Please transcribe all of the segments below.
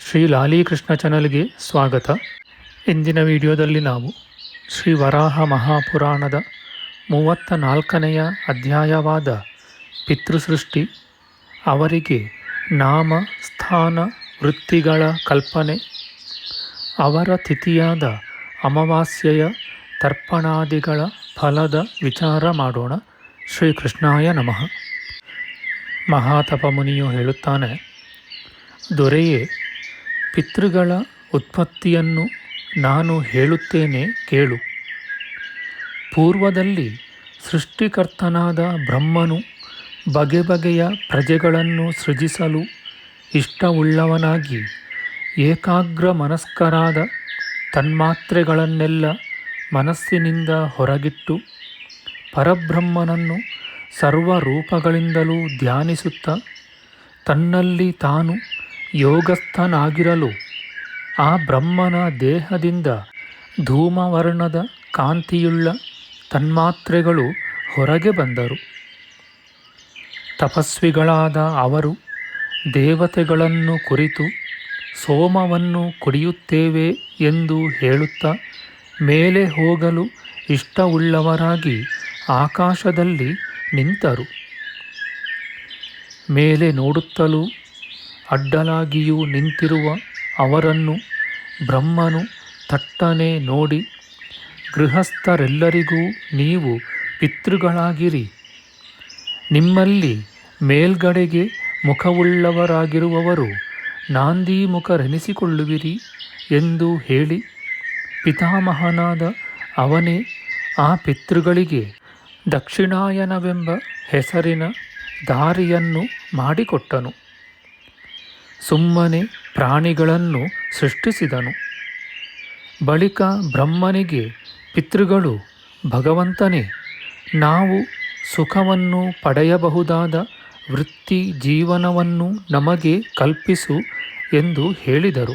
ಶ್ರೀ ಲಾಲೀಕೃಷ್ಣ ಚಾನಲ್ಗೆ ಸ್ವಾಗತ. ಇಂದಿನ ವಿಡಿಯೋದಲ್ಲಿ ನಾವು ಶ್ರೀ ವರಾಹ ಮಹಾಪುರಾಣದ ಮೂವತ್ತ ನಾಲ್ಕನೆಯ ಅಧ್ಯಾಯವಾದ ಪಿತೃಸೃಷ್ಟಿ, ಅವರಿಗೆ ನಾಮ, ಸ್ಥಾನ, ವೃತ್ತಿಗಳ ಕಲ್ಪನೆ, ಅವರ ತಿಥಿಯಾದ ಅಮಾವಾಸ್ಯೆಯ ತರ್ಪಣಾದಿಗಳ ಫಲದ ವಿಚಾರ ಮಾಡೋಣ. ಶ್ರೀಕೃಷ್ಣಾಯ ನಮಃ. ಮಹಾತಪ ಮುನಿಯು ಹೇಳುತ್ತಾನೆ, ದೊರೆಯೇ ಪಿತೃಗಳ ಉತ್ಪತ್ತಿಯನ್ನು ನಾನು ಹೇಳುತ್ತೇನೆ ಕೇಳು. ಪೂರ್ವದಲ್ಲಿ ಸೃಷ್ಟಿಕರ್ತನಾದ ಬ್ರಹ್ಮನು ಬಗೆ ಬಗೆಯ ಪ್ರಜೆಗಳನ್ನು ಸೃಜಿಸಲು ಇಷ್ಟವುಳ್ಳವನಾಗಿ ಏಕಾಗ್ರ ಮನಸ್ಕರಾದ ತನ್ಮಾತ್ರೆಗಳನ್ನೆಲ್ಲ ಮನಸ್ಸಿನಿಂದ ಹೊರಗಿಟ್ಟು ಪರಬ್ರಹ್ಮನನ್ನು ಸರ್ವರೂಪಗಳಿಂದಲೂ ಧ್ಯಾನಿಸುತ್ತಾ ತನ್ನಲ್ಲಿ ತಾನು ಯೋಗಸ್ಥನಾಗಿರಲು ಆ ಬ್ರಹ್ಮನ ದೇಹದಿಂದ ಧೂಮವರ್ಣದ ಕಾಂತಿಯುಳ್ಳ ತನ್ಮಾತ್ರೆಗಳು ಹೊರಗೆ ಬಂದರು. ತಪಸ್ವಿಗಳಾದ ಅವರು ದೇವತೆಗಳನ್ನು ಕುರಿತು, ಸೋಮವನ್ನು ಕುಡಿಯುತ್ತೇವೆ ಎಂದು ಹೇಳುತ್ತಾ ಮೇಲೆ ಹೋಗಲು ಇಷ್ಟವುಳ್ಳವರಾಗಿ ಆಕಾಶದಲ್ಲಿ ನಿಂತರು. ಮೇಲೆ ನೋಡುತ್ತಲೂ ಅಡ್ಡಲಾಗಿಯೂ ನಿಂತಿರುವ ಅವರನ್ನು ಬ್ರಹ್ಮನು ತಟ್ಟನೆ ನೋಡಿ, ಗೃಹಸ್ಥರೆಲ್ಲರಿಗೂ ನೀವು ಪಿತೃಗಳಾಗಿರಿ. ನಿಮ್ಮಲ್ಲಿ ಮೇಲ್ಗಡೆಗೆ ಮುಖವುಳ್ಳವರಾಗಿರುವವರು ನಾಂದೀಮುಖರೆನಿಸಿಕೊಳ್ಳುವಿರಿ ಎಂದು ಹೇಳಿ, ಪಿತಾಮಹನಾದ ಅವನೇ ಆ ಪಿತೃಗಳಿಗೆ ದಕ್ಷಿಣಾಯನವೆಂಬ ಹೆಸರಿನ ದಾರಿಯನ್ನು ಮಾಡಿಕೊಟ್ಟನು. ಸುಮ್ಮನೆ ಪ್ರಾಣಿಗಳನ್ನು ಸೃಷ್ಟಿಸಿದನು. ಬಳಿಕ ಬ್ರಹ್ಮನಿಗೆ, ಪಿತೃಗಳು, ಭಗವಂತನೇ, ನಾವು ಸುಖವನ್ನು ಪಡೆಯಬಹುದಾದ ವೃತ್ತಿ ಜೀವನವನ್ನು ನಮಗೆ ಕಲ್ಪಿಸು ಎಂದು ಹೇಳಿದರು.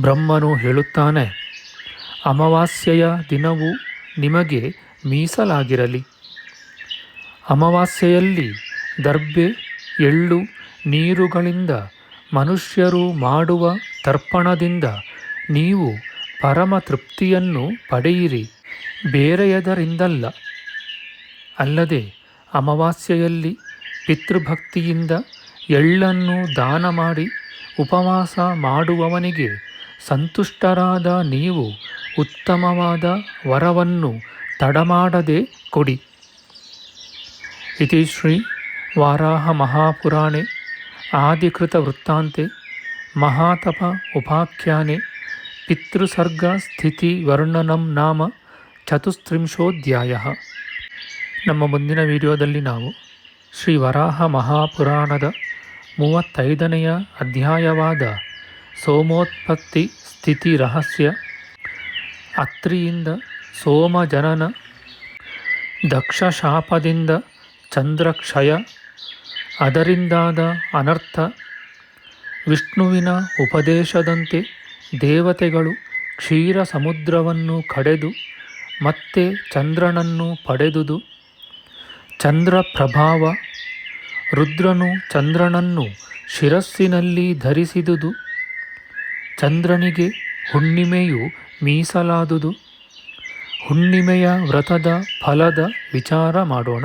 ಬ್ರಹ್ಮನು ಹೇಳುತ್ತಾನೆ, ಅಮಾವಾಸ್ಯೆಯ ದಿನವು ನಿಮಗೆ ಮೀಸಲಾಗಿರಲಿ. ಅಮಾವಾಸ್ಯೆಯಲ್ಲಿ ದರ್ಬೆ ಎಳ್ಳು ನೀರುಗಳಿಂದ ಮನುಷ್ಯರು ಮಾಡುವ ತರ್ಪಣದಿಂದ ನೀವು ಪರಮ ತೃಪ್ತಿಯನ್ನು ಪಡೆಯಿರಿ. ಬೇರೆಯದರಿಂದಲ್ಲ. ಅಲ್ಲದೆ ಅಮಾವಾಸ್ಯೆಯಲ್ಲಿ ಪಿತೃಭಕ್ತಿಯಿಂದ ಎಳ್ಳನ್ನು ದಾನ ಮಾಡಿ ಉಪವಾಸ ಮಾಡುವವನಿಗೆ ಸಂತುಷ್ಟರಾದ ನೀವು ಉತ್ತಮವಾದ ವರವನ್ನು ತಡಮಾಡದೆ ಕೊಡಿ. ಇತಿ ಶ್ರೀ ವಾರಾಹ ಮಹಾಪುರಾಣೆ. ಆದಿಕೃತ ವೃತ್ತಾಂತೆ ಮಹಾತಪ ಉಪಾಖ್ಯಾನೆ ಪಿತೃಸರ್ಗ ಸ್ಥಿತಿ ವರ್ಣನಂ ನಾಮ ಚತುಸ್ತ್ರಿಂಶೋಧ್ಯಾಯ. ನಮ್ಮ ಮುಂದಿನ ವಿಡಿಯೋದಲ್ಲಿ ನಾವು ಶ್ರೀ ವರಾಹ ಮಹಾಪುರಾಣದ ಮೂವತ್ತೈದನೆಯ ಅಧ್ಯಾಯವಾದ ಸೋಮೋತ್ಪತ್ತಿ ಸ್ಥಿತಿ ರಹಸ್ಯ, ಅತ್ರಿಯಿಂದ ಸೋಮಜನನ ದಕ್ಷ ಶಾಪದಿಂದ ಚಂದ್ರಕ್ಷಯ ಅದರಿಂದಾದ ಅನರ್ಥ. ವಿಷ್ಣುವಿನ ಉಪದೇಶದಂತೆ ದೇವತೆಗಳು ಕ್ಷೀರ ಸಮುದ್ರವನ್ನು ಕಡೆದು ಮತ್ತೆ ಚಂದ್ರನನ್ನು ಪಡೆದುದು. ಚಂದ್ರ ಪ್ರಭಾವ, ರುದ್ರನು ಚಂದ್ರನನ್ನು ಶಿರಸ್ಸಿನಲ್ಲಿ ಧರಿಸಿದುದು. ಚಂದ್ರನಿಗೆ ಹುಣ್ಣಿಮೆಯು ಮೀಸಲಾದುದು. ಹುಣ್ಣಿಮೆಯ ವ್ರತದ ಫಲದ ವಿಚಾರ ಮಾಡೋಣ.